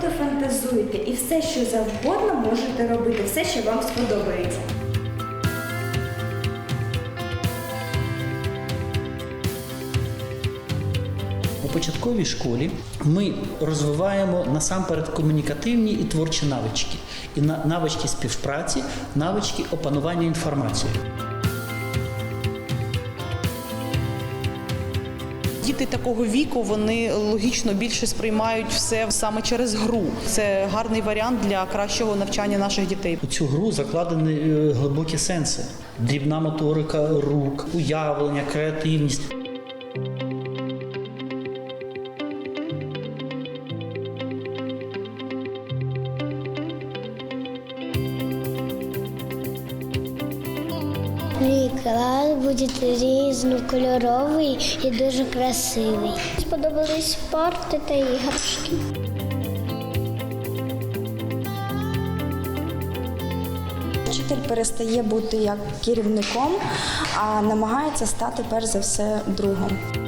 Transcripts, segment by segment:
просто фантазуйте і все, що завгодно можете робити, все, що вам сподобається. У початковій школі ми розвиваємо насамперед комунікативні і творчі навички, і на- навички співпраці, навички опанування інформацією. Діти такого віку вони логічно більше сприймають все саме через гру. Це гарний варіант для кращого навчання наших дітей. У цю гру закладені е, глибокі сенси: дрібна моторика рук, уявлення, креативність. Мій клас буде різнокольоровий і дуже красивий. Сподобались парти та іграшки. Вчитель перестає бути як керівником, а намагається стати перш за все другом.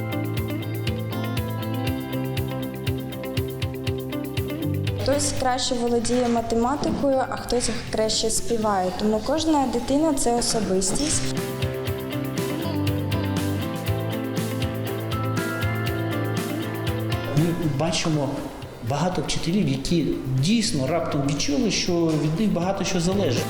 Хтось краще володіє математикою, а хтось краще співає. Тому кожна дитина це особистість. Ми бачимо багато вчителів, які дійсно раптом відчули, що від них багато що залежить.